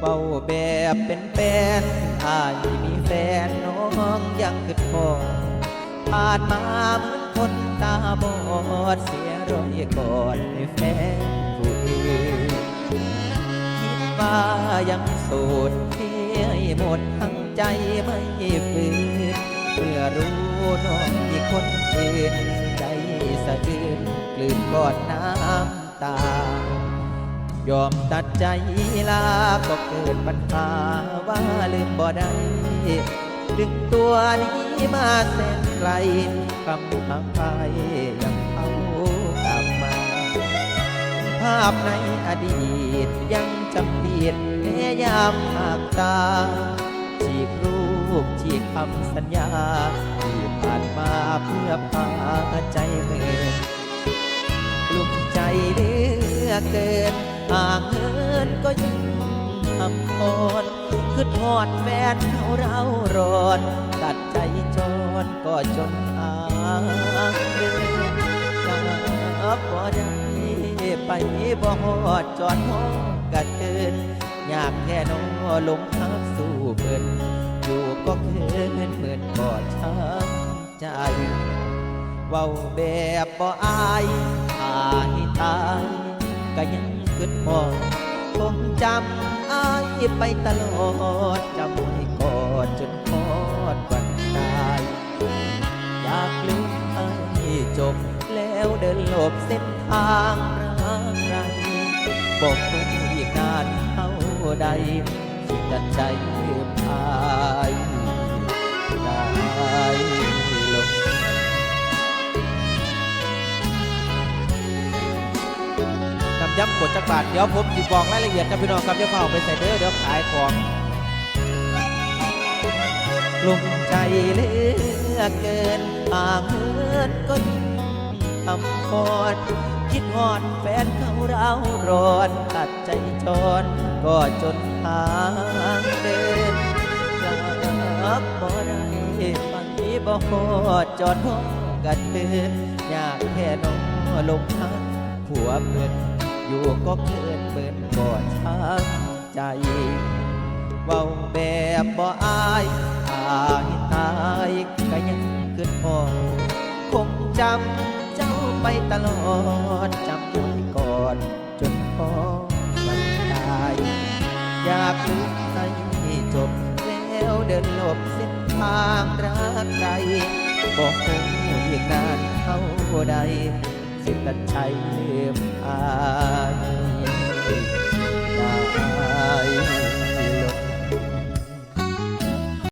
เบาแบบเป็นแฟนอายมีแฟนน้องยังคิดพอผ่านมาเหมือนคนตาบอดเสียรอยก่อนให้แฟนผู้อื่นคิดว่ายังโสดเที่ยหมดทั้งใจไม่ฝืนเมื่อรู้น้องมีคนอื่นใจสะอื้นกลืนกอดน้ำตา ยอมตัดใจลาก็เกิดปัญหาว่าลืมบ่ได้ดึงตัวนี้มาแสนไกลคำทางไปยังเขากลับมา ภาพในอดีตยังจำเปียนแม้ยามหากตาฉีกรูปฉีกคำสัญญา ที่ผ่านมาเพื่อพาใจเมื่อกลุ้มใจเหลือเกิน ห่างเหินก็ยิ่งทำอ่อนคือทอดแฟนเขาเราร้อนตัดใจจรก็จนทางเดินกับบ่ได้ไปบ่ฮอดจอดห้องกะเกินอยากแค่นอลงทับสู่เพิ่นอยู่ก็เคินเหมือนกอดช้ำใจเว้าแบบบ่อายอายตายก็ยัง คิดมองคงจำอายไปตลอดจำให้กอดจนพอดวันตาย อยากลืมให้จบแล้วเดินหลบเส้นทางรักใครบอกคงอีกนานเท่าใดที่ตัดใจพาย ย้ำกดจักบาทเดี๋ยวผมสิบอกรายละเอียดนะพี่น้องครับเดี๋ยวเข้าไปใส่เด้อเดี๋ยวขายของลุ่มใจเลือเกินห่างเหินก็ยิ่งทำคอนคิดฮอดแฟนเขาเราร้อนตัดใจจรก็จนทางเดินกลับบ่ได้ฟังนี้บ่ฮอดจอดห้องกันเดินอยากแค่น้องลงทักผัวเพื่อน อยู่ก็เพลินเปินกอดช้ำใจ เว้าแบบบ่อายตายตายก็ยังขึ้นพอคงจำเจ้าไปตลอดจำไว้ก่อนจนพอวันตาย อยากลืมให้จบแล้วเดินหลบเส้นทางรักใดบอกคงอีกนานเท่าใด สิตัดใจลืมอายได้